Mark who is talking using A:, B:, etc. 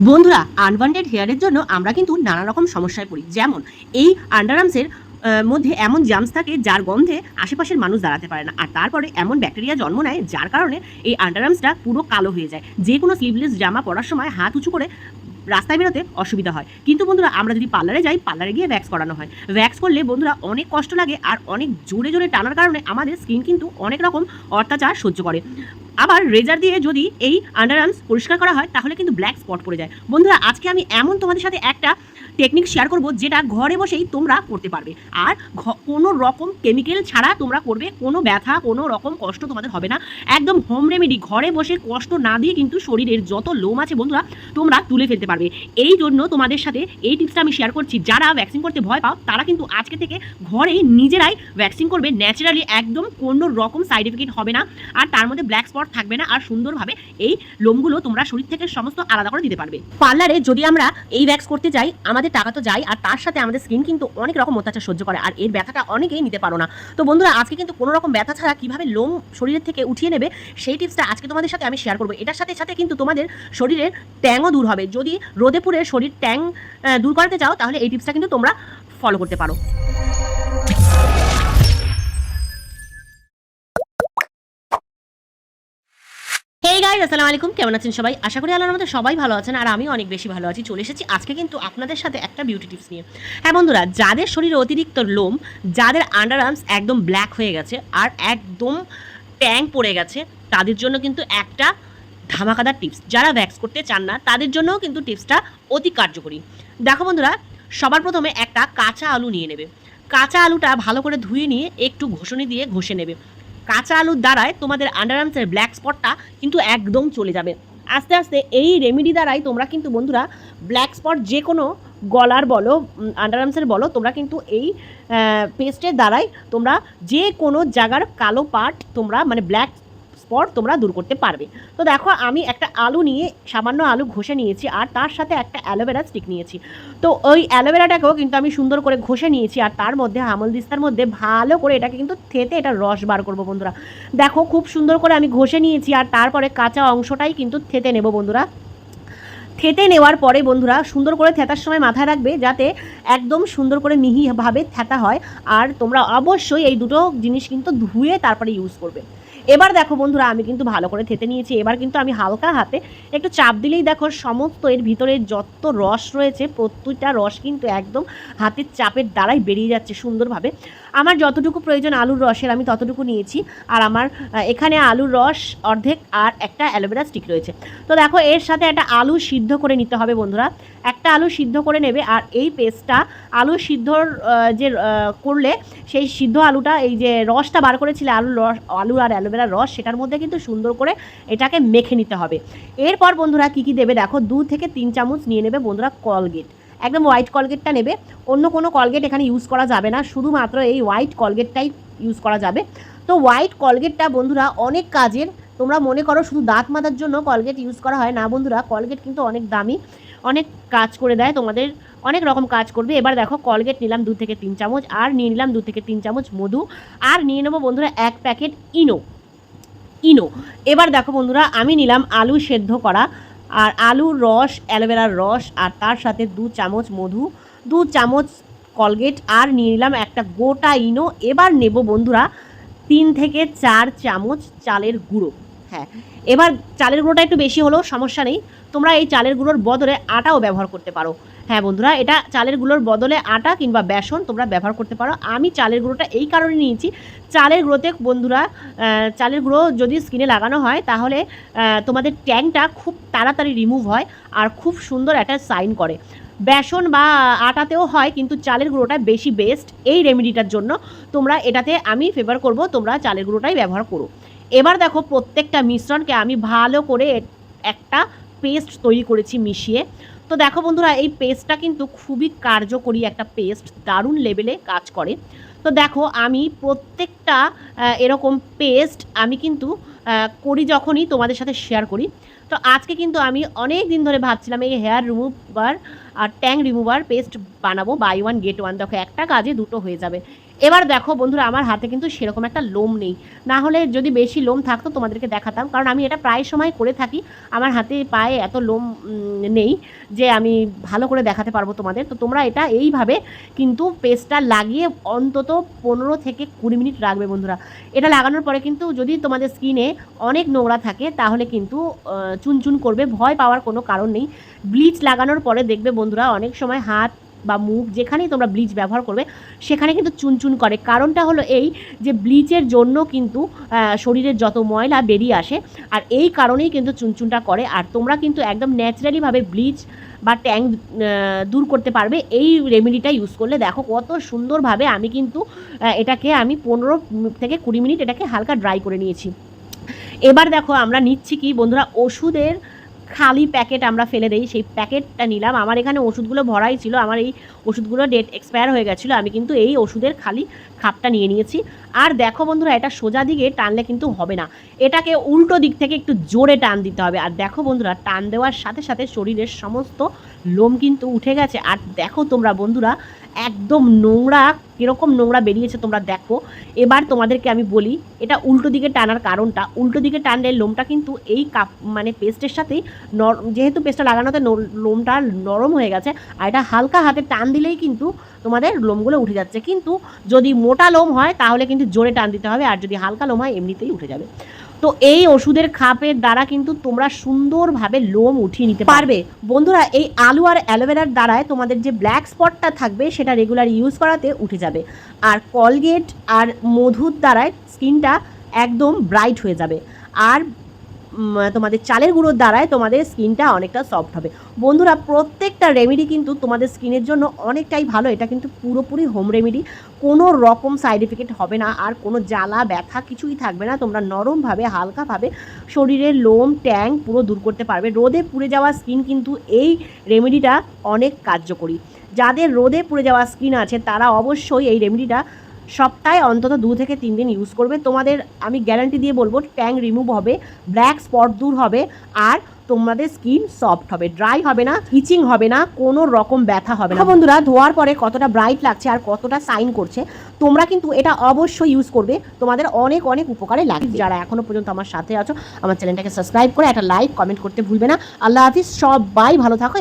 A: বন্ধুরা আনওয়ান্টেড হেয়ারের জন্য আমরা কিন্তু নানা রকম সমস্যায় পড়ি। যেমন, এই আন্ডারআর্মসের মধ্যে এমন জামস থাকে যার গন্ধে আশেপাশের মানুষ দাঁড়াতে পারে না। আর তারপরে এমন ব্যাকটেরিয়া জন্ম নেয় যার কারণে এই আন্ডারআর্মসটা পুরো কালো হয়ে যায়। যে কোনো স্লিভলেস জামা পরার সময় হাত উঁচু করে রাস্তায় বেরোতে অসুবিধা হয়। কিন্তু বন্ধুরা, আমরা যদি পার্লারে যাই পার্লারে গিয়ে ভ্যাক্স করানো হয়। ভ্যাক্স করলে বন্ধুরা অনেক কষ্ট লাগে আর অনেক জোরে জোরে টানার কারণে আমাদের স্কিন কিন্তু অনেক রকম অত্যাচার সহ্য করে। আবার রেজার দিয়ে যদি এই আন্ডারআর্মস পরিষ্কার করা হয়, তাহলে কিন্তু ব্ল্যাক স্পট পড়ে যায়। বন্ধুরা, আজকে আমি এমন তোমাদের সাথে একটা টেকনিক শেয়ার করব, যেটা ঘরে বসেই তোমরা করতে পারবে। আর কোনো রকম কেমিক্যাল ছাড়া তোমরা করবে, কোনো ব্যথা, কোনো রকম কষ্ট তোমাদের হবে না। একদম হোম রেমেডি ঘরে বসে কষ্ট না দিয়ে কিন্তু শরীরের যত লোম আছে বন্ধুরা, তোমরা তুলে ফেলতে পারবে। এই জন্য তোমাদের সাথে এই টিপসটা আমি শেয়ার করছি। যারা ভ্যাকসিন করতে ভয় পাও, তারা কিন্তু আজকে থেকে ঘরেই নিজেরাই ভ্যাকসিন করবে। ন্যাচারালি একদম কোনো রকম সাইড এফেক্ট হবে না। আর তার মধ্যে ব্ল্যাক স্পট থাকবে না আর সুন্দরভাবে এই লোমগুলো তোমরা শরীর থেকে সমস্ত আলাদা করে দিতে পারবে। পার্লারে যদি আমরা এই ভ্যাক্স করতে যাই, আমাদের টাকা তো যায়, আর তার সাথে আমাদের স্কিন কিন্তু অনেক রকম অত্যাচার সহ্য করে, আর এর ব্যথাটা অনেকেই নিতে পারো না। তো বন্ধুরা, আজকে কিন্তু কোনো রকম ব্যথা ছাড়া কীভাবে লোম শরীরের থেকে উঠিয়ে নেবে, সেই টিপসটা আজকে তোমাদের সাথে আমি শেয়ার করব। এটার সাথে সাথে কিন্তু তোমাদের শরীরের ট্যাংও দূর হবে। যদি রোদে শরীর ট্যাং দূর করাতে চাও, তাহলে এই টিপসটা কিন্তু তোমরা ফলো করতে পারো। গাইজ আসসালামু আলাইকুম। কেমন আছেন সবাই? আশা করি আল্লাহর মধ্যে সবাই ভালো আছেন আর আমি অনেক বেশি ভালো আছি। চলে এসেছি আজকে কিন্তু আপনাদের সাথে একটা বিউটি টিপস নিয়ে। হ্যাঁ বন্ধুরা, যাদের শরীরে অতিরিক্ত লোম, যাদের আন্ডার আর্মস একদম ব্ল্যাক হয়ে গেছে আর একদম ট্যাং পড়ে গেছে, তাদের জন্য কিন্তু একটা ধামাকাদার টিপস যারা ভ্যাক্স করতে চান না, তাদের জন্যও কিন্তু টিপসটা অতি কার্যকরী। দেখো বন্ধুরা, সবার প্রথমে একটা কাঁচা আলু নিয়ে নেবে। কাঁচা আলুটা ভালো করে ধুয়ে নিয়ে একটু ঘষণি দিয়ে ঘষে নেবে। কাঁচা আলুর দ্বারায় তোমাদের আন্ডারআর্মসের ব্ল্যাক স্পটটা কিন্তু একদম চলে যাবে। আস্তে আস্তে এই রেমেডি দ্বারাই তোমরা কিন্তু বন্ধুরা ব্ল্যাক স্পট যে কোনো গলার বলো আন্ডারআর্মসের বলো, তোমরা কিন্তু এই পেস্টের দ্বারাই তোমরা যে কোনো জায়গার কালো পার্ট তোমরা মানে ব্ল্যাক স্পট তোমরা দূর করতে পারবে। তো দেখো, আমি একটা আলু নিয়ে সামান্য আলু ঘষে নিয়েছি আর তার সাথে একটা অ্যালোভেরা স্টিক নিয়েছি। তো ওই অ্যালোভেরাটাকেও কিন্তু আমি সুন্দর করে ঘষে নিয়েছি আর তার মধ্যে, আমল দিস্তার মধ্যে ভালো করে এটাকে কিন্তু থেতে এটা রস বার করব বন্ধুরা। দেখো, খুব সুন্দর করে আমি ঘষে নিয়েছি আর তারপরে কাঁচা অংশটাই কিন্তু থেতে নেব বন্ধুরা। থেতে নেওয়ার পরে বন্ধুরা, সুন্দর করে থেতার সময় মাথায় রাখবে যাতে একদম সুন্দর করে মিহিভাবে থেতা হয়। আর তোমরা অবশ্যই এই দুটো জিনিস কিন্তু ধুয়ে তারপরে ইউজ করবে। এবার দেখো বন্ধুরা, আমি কিন্তু ভালো করে থেতে নিয়েছি। এবার কিন্তু আমি হালকা হাতে একটু চাপ দিলেই দেখো সমস্ত এর ভিতরে যত রস রয়েছে, প্রত্যেকটা রস কিন্তু একদম হাতের চাপের দ্বারাই বেরিয়ে যাচ্ছে সুন্দরভাবে। আমার যতটুকু প্রয়োজন আলুর রসের, আমি ততটুকু নিয়েছি। আর আমার এখানে আলুর রস অর্ধেক আর একটা অ্যালোভেরা স্টিক রয়েছে। তো দেখো, এর সাথে একটা আলু সিদ্ধ করে নিতে হবে বন্ধুরা। একটা আলু সিদ্ধ করে নেবে আর এই পেস্টটা আলু সিদ্ধর যে করলে সেই সিদ্ধ আলুটা, এই যে রসটা বার করেছিলে আলুর রস, আলু আর অ্যালোভেরার রস, সেটার মধ্যে কিন্তু সুন্দর করে এটাকে মেখে নিতে হবে। এরপর বন্ধুরা কী কী দেবে দেখো, দু থেকে তিন চামচ নিয়ে নেবে বন্ধুরা কলগেট। একদম হোয়াইট কলগেটটা নেবে, অন্য কোনো কলগেট এখানে ইউজ করা যাবে না, শুধুমাত্র এই হোয়াইট কলগেটটাই ইউজ করা যাবে। তো হোয়াইট কলগেটটা বন্ধুরা অনেক কাজের, তোমরা মনে করো শুধু দাঁত মাজার জন্য কলগেট ইউজ করা হয় না বন্ধুরা, কলগেট কিন্তু অনেক দামি। অনেক কাজ করে দেয়, তোমাদের অনেক রকম কাজ করবে। এবার দেখো কলগেট নিলাম দু থেকে তিন চামচ, আর নিয়ে নিলাম দু থেকে তিন চামচ মধু, আর নিয়ে নেব বন্ধুরা এক প্যাকেট ইনো ইনো। এবার দেখো বন্ধুরা, আমি নিলাম আলু সেদ্ধ করা, আর আলুর রস, অ্যালোভেরার রস, আর তার সাথে দু চামচ মধু, দু চামচ কলগেট আর নিয়ে নিলাম একটা গোটা ইনো। এবার নেব বন্ধুরা, তিন থেকে চার চামচ চালের গুঁড়ো। হ্যাঁ। এবার চালের গুঁড়োটা একটু বেশি হলেও সমস্যা নেই। তোমরা এই চালের গুঁড়োর বদলে আটাও ব্যবহার করতে পারো। হ্যাঁ বন্ধুরা, এটা চালের গুঁড়োর বদলে আটা কিংবা বেসন তোমরা ব্যবহার করতে পারো। আমি চালের গুঁড়োটা এই কারণে নিয়েছি, চালের গুঁড়োতে বন্ধুরা চালের গুঁড়ো যদি স্কিনে লাগানো হয় তাহলে তোমাদের ট্যাংটা খুব তাড়াতাড়ি রিমুভ হয় আর খুব সুন্দর একটা সাইন করে। বেসন বা আটাতেও হয়, কিন্তু চালের গুঁড়োটা বেশি বেস্ট এই রেমেডিটার জন্য। তোমরা এটাতে আমি ফেভার করব, তোমরা চালের গুঁড়োটাই ব্যবহার করো। এবার দেখো প্রত্যেকটা মিশ্রণকে আমি ভালো করে একটা পেস্ট তৈরি করেছি মিশিয়ে। তো দেখো বন্ধুরা, এই পেস্টটা কিন্তু খুবই কার্যকরী একটা পেস্ট দারুণ লেভেলে কাজ করে। তো দেখো আমি প্রত্যেকটা এরকম পেস্ট আমি কিন্তু করি যখনই তোমাদের সাথে শেয়ার করি। তো আজকে কিন্তু আমি অনেক দিন ধরে ভাবছিলাম এই হেয়ার রিমুভার আর ট্যাং রিমুভার পেস্ট বানাবো বাই ওয়ান গেট ওয়ান দেখো একটা কাজে দুটো হয়ে যাবে। এবার দেখো বন্ধুরা, আমার হাতে কিন্তু সেরকম একটা লোম নেই। না হলে যদি বেশি লোম থাকতো, তোমাদেরকে দেখাতাম। কারণ আমি এটা প্রায় সময় করে থাকি। আমার হাতে পায়ে এত লোম নেই যে আমি ভালো করে দেখাতে পারব তোমাদের। তো তোমরা এটা এইভাবে কিন্তু পেস্টটা লাগিয়ে অন্তত পনেরো থেকে কুড়ি মিনিট রাখবে বন্ধুরা। এটা লাগানোর পরে কিন্তু যদি তোমাদের স্কিনে অনেক নোংরা থাকে, তাহলে কিন্তু চুনচুন করবে। ভয় পাওয়ার কোনো কারণ নেই। ব্লিচ লাগানোর পরে দেখবে বন্ধুরা, অনেক সময় হাত বা মুখ যেখানেই তোমরা ব্লিচ ব্যবহার করবে, সেখানে কিন্তু চুনচুন করে। কারণটা হলো এই যে ব্লিচের জন্য কিন্তু শরীরের যত ময়লা বেরিয়ে আসে, আর এই কারণেই কিন্তু চুনচুনটা করে। আর তোমরা কিন্তু একদম ন্যাচারালিভাবে ব্লিচ বা ট্যাঙ্ক দূর করতে পারবে। এই রেমেডিটা ইউজ করলে দেখো কত সুন্দরভাবে আমি কিন্তু এটাকে আমি পনেরো থেকে কুড়ি মিনিট এটাকে হালকা ড্রাই করে নিয়েছি। এবার দেখো আমরা নিচ্ছি কি বন্ধুরা, ওষুধের খালি প্যাকেট আমরা ফেলে দিই, সেই প্যাকেটটা নিলাম। আমার এখানে ওষুধগুলো ভরাই ছিল, আমার এই ওষুধগুলো ডেট এক্সপায়ার হয়ে গেছিল, আমি কিন্তু এই ওষুধের খালি খাপটা নিয়ে নিয়েছি। আর দেখো বন্ধুরা, এটা সোজা দিকে টানলে কিন্তু হবে না। এটাকে উল্টো দিক থেকে একটু জোরে টান দিতে হবে। আর দেখো বন্ধুরা, টান দেওয়ার সাথে সাথে শরীরের সমস্ত লোম কিন্তু উঠে গেছে। আর দেখো তোমরা বন্ধুরা একদম নোংরা, কীরকম নোংরা বেরিয়েছে তোমরা দেখো। এবার তোমাদেরকে আমি বলি, এটা উল্টো দিকে টানার কারণটা। উল্টো দিকে টানলে লোমটা কিন্তু এই কাপ মানে পেস্টের সাথেই নর, যেহেতু পেস্টটা লাগানোতে লোমটা নরম হয়ে গেছে, আর এটা হালকা হাতে টান দিলেই কিন্তু তোমাদের লোমগুলো উঠে যাচ্ছে। কিন্তু যদি মোটা লোম হয়, তাহলে কিন্তু জোরে টান দিতে হবে, আর যদি হালকা লোম হয়, এমনিতেই উঠে যাবে। তো এই ওষুধের খাপের দ্বারা কিন্তু তোমরা সুন্দরভাবে লোম উঠিয়ে নিতে পারবে। বন্ধুরা এই আলু আর অ্যালোভেরার দ্বারায় তোমাদের যে ব্ল্যাক স্পটটা থাকবে সেটা রেগুলার ইউজ করাতে উঠে যাবে। আর কলগেট আর মধুর দ্বারায় স্কিনটা একদম ব্রাইট হয়ে যাবে। আর তোমাদের চালের গুঁড়োর দ্বারায় তোমাদের স্কিনটা অনেকটা সফট হবে। বন্ধুরা, প্রত্যেকটা রেমেডি কিন্তু তোমাদের স্কিনের জন্য অনেকটাই ভালো। এটা কিন্তু পুরোপুরি হোম রেমেডি কোনো রকম সাইড এফেক্ট হবে না। আর কোনো জ্বালা, ব্যথা কিছুই থাকবে না। তোমরা নরমভাবে, হালকাভাবে শরীরের লোম, ট্যাং পুরো দূর করতে পারবে। রোদে পুড়ে যাওয়া স্কিন কিন্তু এই রেমেডিটা অনেক কার্যকরী। যাদের রোদে পুড়ে যাওয়া স্কিন আছে, তারা অবশ্যই এই রেমেডিটা সপ্তাহে অন্তত দু থেকে তিন দিন ইউজ করবে। তোমাদের আমি গ্যারান্টি দিয়ে বলব, ট্যাং রিমুভ হবে ব্ল্যাক স্পট দূর হবে, আর তোমাদের স্কিন সফট হবে। ড্রাই হবে না ইচিং হবে না, কোনো রকম ব্যথা হবে না। বন্ধুরা, ধোয়ার পরে কতটা ব্রাইট লাগছে আর কতটা সাইন করছে, তোমরা কিন্তু এটা অবশ্যই ইউজ করবে। তোমাদের অনেক অনেক উপকারে লাগবে। যারা এখনও পর্যন্ত আমার সাথে আছো, আমার চ্যানেলটাকে সাবস্ক্রাইব করে একটা লাইক কমেন্ট করতে ভুলবে না। আল্লাহ হাফিজ, সবাই ভালো থাকো।